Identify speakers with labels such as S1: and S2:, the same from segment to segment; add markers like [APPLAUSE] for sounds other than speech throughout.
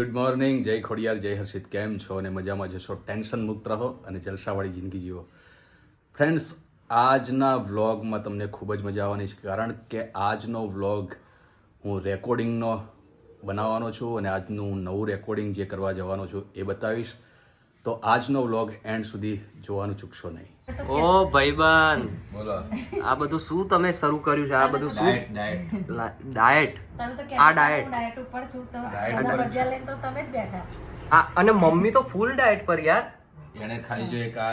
S1: Good morning જય ખોડિયાર, જય હર્ષિત. કેમ છો? અને મજામાં જશો? ટેન્શન મુક્ત રહો અને જલસાવાળી જિંદગી જીવો. ફ્રેન્ડ્સ આજના વ્લોગમાં તમને ખૂબ જ મજા આવવાની છે, કારણ કે આજનો વ્લોગ હું રેકોર્ડિંગનો બનાવવાનો છું અને આજનું નવું રેકોર્ડિંગ જે કરવા જવાનો છું એ બતાવીશ. તો આજનો વ્લોગ એન્ડ સુધી જોવાનું ચૂકશો નહીં.
S2: ઓ ભાઈબન
S1: બોલો.
S2: આ બધું શું તમે શરૂ કર્યું છે? આ બધું શું?
S1: ડાયટ
S2: ડાયટ
S3: તમે તો
S2: આ
S3: ડાયટ ડાયટ ઉપર છું તો લઈને તો તમે જ બેઠા
S2: આ અને મમ્મી તો ફૂલ ડાયટ પર યાર.
S1: એને ખાલી જો એક આ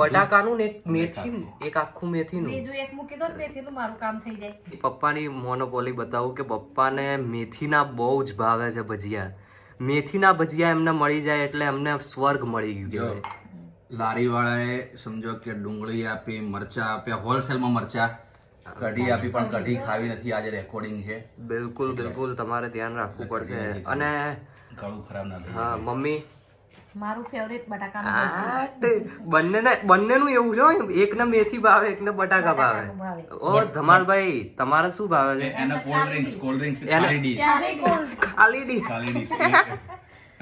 S1: બટાકાનું
S2: ને એક મેથી એક આખું મેથીનું.
S3: બીજું એક મૂકી દો ને મેથીનું મારું કામ થઈ જાય.
S2: પપ્પાની મોનોપોલી બતાવું કે પપ્પાને મેથીના બહુ જ ભાવે છે ભજીયા. મેથીના ભજીયા એમને મળી જાય એટલે એમને સ્વર્ગ મળી ગયું
S1: જો
S2: કહેવાય.
S1: લારી વાળાએ સમજો કે ડુંગળી આપી મરચા આપ્યા હોલસેલમાં મરચા. કઢી આપી પણ કઢી ખાવી નથી. આજે રેકોર્ડિંગ છે.
S2: બિલકુલ બિલકુલ. તમારે ધ્યાન રાખવું પડશે. અને
S1: ગળું ખરાબ ના
S2: હા મમ્મી
S3: મારું ફેવરેટ બટાકાનું.
S2: બંનેને બંનેનું એવું છે એકને મેથી ભાવે એકને બટાકા ભાવે. ઓ ધમાલભાઈ તમારે શું ભાવે? છે
S1: એને કોલ્ડ ડ્રિંક્સ કોલ્ડ ડ્રિંક્સ ખાલી ડીશ.
S2: ખાલી ડી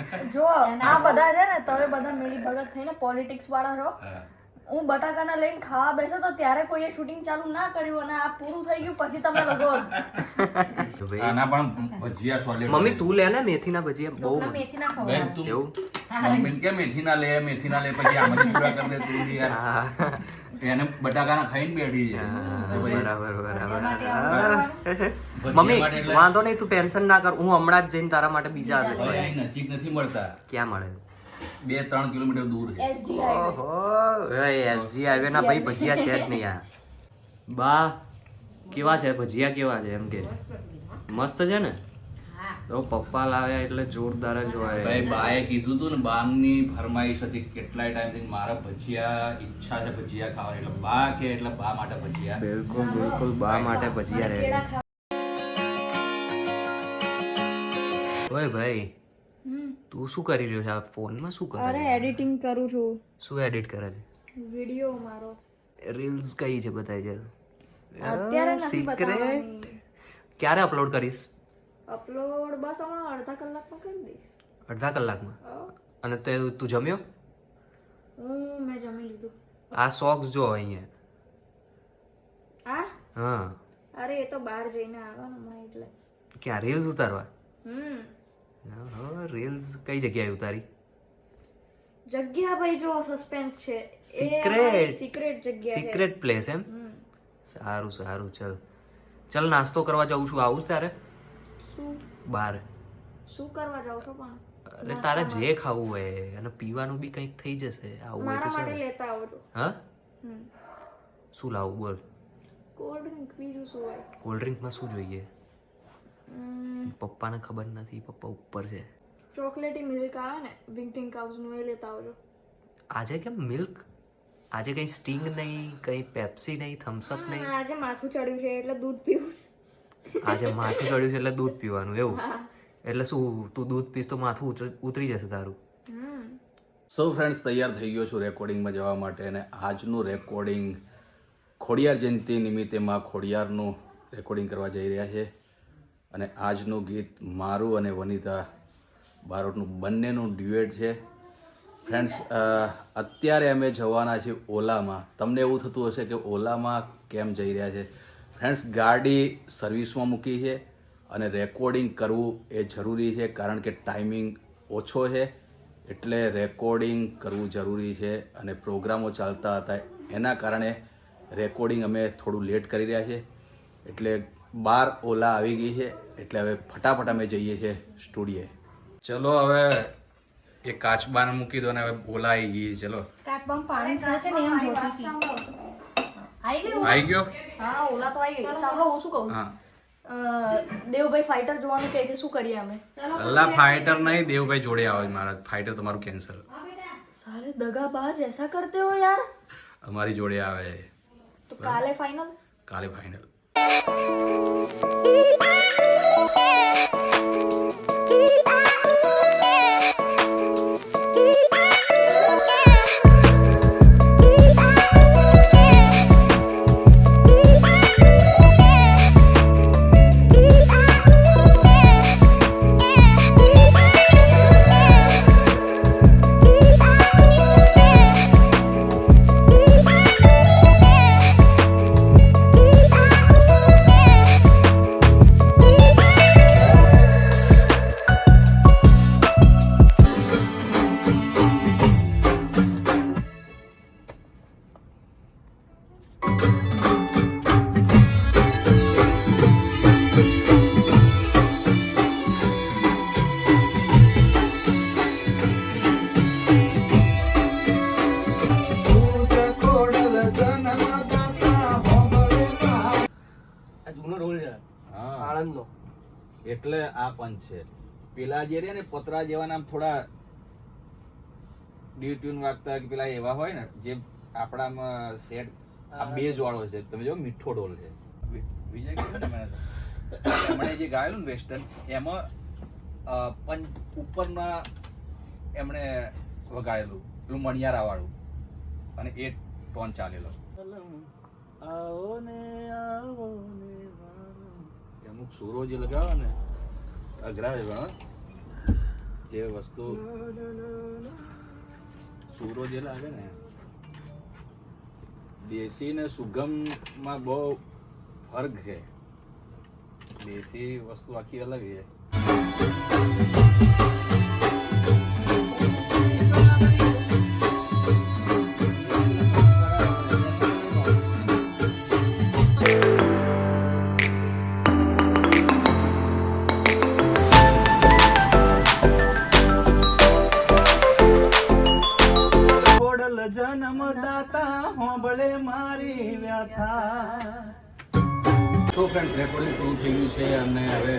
S2: [LAUGHS]
S4: જો આ બધા છે ને તમે બધા મિલી ભગત થઈને પોલિટિક્સ વાળા રહો. હું બટાકાના લઈને ખાવા બેસો તો ત્યારે કોઈએ શૂટિંગ ચાલુ ના કર્યું અને આ પૂરું થઈ ગયું પછી તમે લોકો
S1: આના પણ ભજીયા સોલિડ
S2: મમ્મી તું લે ને મેથીના ભજીયા. બહુ
S3: મેથીના મેથી ના
S1: તું મમ્મી કે મેથીના લે મેથી ના લે પછી આમાંથી પૂરા કરી દે તું યાર. એને બટાકાના ખાઈને બેઠી છે.
S2: બરાબર બરાબર. મમ્મી
S1: માટે
S2: વાંધો નહીં તું ટેન્શન ના કર. હું હમણાં જ જઈને તારા માટે બીજા
S1: નજીક નથી મળતા.
S2: ક્યાં મળે?
S1: બે ત્રણ કિલોમીટર દૂર છે.
S4: એસજી
S2: ઓહો. એસજી હાઈવે ના ભાઈ ભજીયા છે જ નહીં આ. બા કેવા છે? ભજીયા કેવા છે એમ કે? મસ્ત છે ને? તો પપ્પા લાવ્યા એટલે જોરદાર જ હોય.
S1: ભાઈ બાએ કીધું તું ને બાની ફરમાઈશ હતી કેટલાય ટાઈમથી મારા ભજીયા ઈચ્છા છે ભજીયા ખાવાની. એટલે બા કે એટલે બા માટે ભજીયા.
S2: બિલકુલ બિલકુલ બા માટે ભજીયા રહે ઓય ભાઈ તું શું કરી રહ્યો છે? આ ફોનમાં શું કરે
S4: અરે એડિટિંગ કરું છું.
S2: શું એડિટ કરે છે?
S4: વિડિયો મારો.
S2: રીલ્સ કઈ છે બતાવી છે?
S4: અત્યારે નથી
S2: સિક્રેટ ક્યારે અપલોડ કરીશ?
S4: અપલોડ બસ હમણાં અડધા કલાકમાં કરી દઈશ.
S2: અડધા કલાકમાં? અને તે તું જમ્યો?
S4: હું મેં જમી લીધું.
S2: આ સોક્સ જો અહીંયા.
S4: આ?
S2: હા.
S4: અરે એ તો બહાર જઈને આવ્યા ને હમણાં એટલે.
S2: ક્યાં રીલ્સ ઉતારવા?
S4: હમ.
S2: રીલ્સ કઈ જગ્યાએ ઉતારી?
S4: જગ્યા ભાઈ જો સસ્પેન્સ છે.
S2: સિક્રેટ
S4: સિક્રેટ જગ્યા
S2: સિક્રેટ પ્લેસ એમ? સારું સારું ચલ. ચલ નાસ્તો કરવા જાઉં છું. આવું તારે?
S4: શું?
S2: બાર.
S4: શું કરવા જાઉં છો પણ?
S2: અરે તારે જે ખાવું હોય અને પીવાનું બી કંઈક થઈ જશે. આવું હોય
S4: મારા
S2: તો
S4: માટે
S2: ચાલે
S4: લેતા આવજો.
S2: હા? શું લાવું બોલ?
S4: કોલ્ડ ડ્રિંક બીજું શું હોય?
S2: કોલ્ડ ડ્રિંકમાં શું જોઈએ? પપ્પાને ખબર નથી પપ્પા ઉપર છે.
S4: ચોકલેટી મિલ્ક આવે ને વિંકટિંગ કાઉઝનું એ લેતા આવજો.
S2: આજે કેમ મિલ્ક? આજે કઈ સ્ટિંગ નહીં કઈ પેપ્સી નહીં થમ્સઅપ નહીં?
S4: આજે માથું ચડ્યું છે એટલે દૂધ પીવું.
S2: આજે માથું ચડ્યું છે એટલે દૂધ પીવાનું એવું? એટલે શું તું દૂધ પીસ તો માથું ઉતર- ઉતરી જશે તારું.
S4: હમ.
S1: સૌ ફ્રેન્ડ્સ તૈયાર થઈ ગયો છું રેકોર્ડિંગમાં જવા માટે અને આજનું રેકોર્ડિંગ ખોડિયાર જયંતિ નિમિત્તે માં ખોડિયારનું રેકોર્ડિંગ કરવા જઈ રહ્યા છે. અને આજનું ગીત મારું અને વનિતા બારોટનું બંનેનું ડ્યુએટ છે. ફ્રેન્ડ્સ અત્યારે અમે જવાના છીએ ઓલામાં. તમને એવું થતું હશે કે ઓલામાં કેમ જઈ રહ્યા છે? ફ્રેન્ડ્સ, ગાડી સર્વિસમાં મૂકી છે અને રેકોર્ડિંગ કરવું એ જરૂરી છે કારણ કે ટાઈમિંગ ઓછો છે. એટલે રેકોર્ડિંગ કરવું જરૂરી છે અને પ્રોગ્રામો ચાલતા હતા. એના કારણે રેકોર્ડિંગ અમે થોડું લેટ કરી રહ્યા છે એટલે બાર ઓલા આવી ગઈ છે એટલે હવે ફટાફટ અમે જઈએ છીએ સ્ટુડિયે ચલો હવે એ કાચબાને મૂકી દો ને હવે ઓલા આવી ગઈ ચલો.
S3: કાચબામાં પાણી આવી ગયો?
S4: હા ઓલા તો શું કહું?
S1: હા.
S4: દેવભાઈ ફાઇટર જોવાનું કહે કે શું કરીએ અમે?
S1: અલ્લા ફાઇટર નહીં દેવભાઈ જોડે આવો મારા. ફાઇટર તમારું કેન્સલ
S4: સારે દગાબાજ એસા કરતે યાર.
S1: અમારી જોડે આવે.
S4: તો કાલે ફાઈનલ
S1: કાલે ફાઇનલ
S5: Mommy,
S1: yeah.
S5: આણંદનો
S1: એટલે આ પંચ છે. પેલા જે રે ને પતરા જેવા નામ થોડા ડી ટ્યુન વાગતા કે પેલા એવા હોય ને જે આપણામાં સેટ આ બેઝ વાળો છે. તમે જો મીઠો ડોલ છે. વિજય કીધું ને એમણે જે ગાયેલું ને વેસ્ટર્ન એમાં પંચ ઉપરના એમણે વગાડેલું પેલું મણિયારા વાળું અને એ ટોન ચાલેલો. આવો ને આવો સુરો જે લગાવે ને અઘરા એવા જે વસ્તુ સુરો જે લાગે ને દેશી ને સુગમમાં બહુ ફર્ક છે. દેશી વસ્તુ આખી અલગ છે. હોંભળે મારી વ્યથા. સો ફ્રેન્ડ્સ રેકોર્ડિંગ પૂરું થઈ ગયું છે અને હવે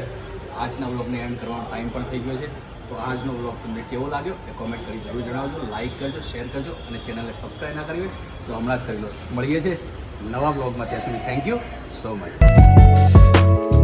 S1: આજના બ્લોગને એન્ડ કરવાનો ટાઈમ પણ થઈ ગયો છે. તો આજનો બ્લોગ તમને કેવો લાગ્યો એ કોમેન્ટ કરી જરૂર જણાવજો લાઇક કરજો શેર કરજો અને ચેનલને સબસ્ક્રાઈબ ના કરી હોય તો હમણાં જ કરી લો. મળીએ છીએ નવા બ્લોગમાં ત્યાં સુધી થેન્ક યુ સો મચ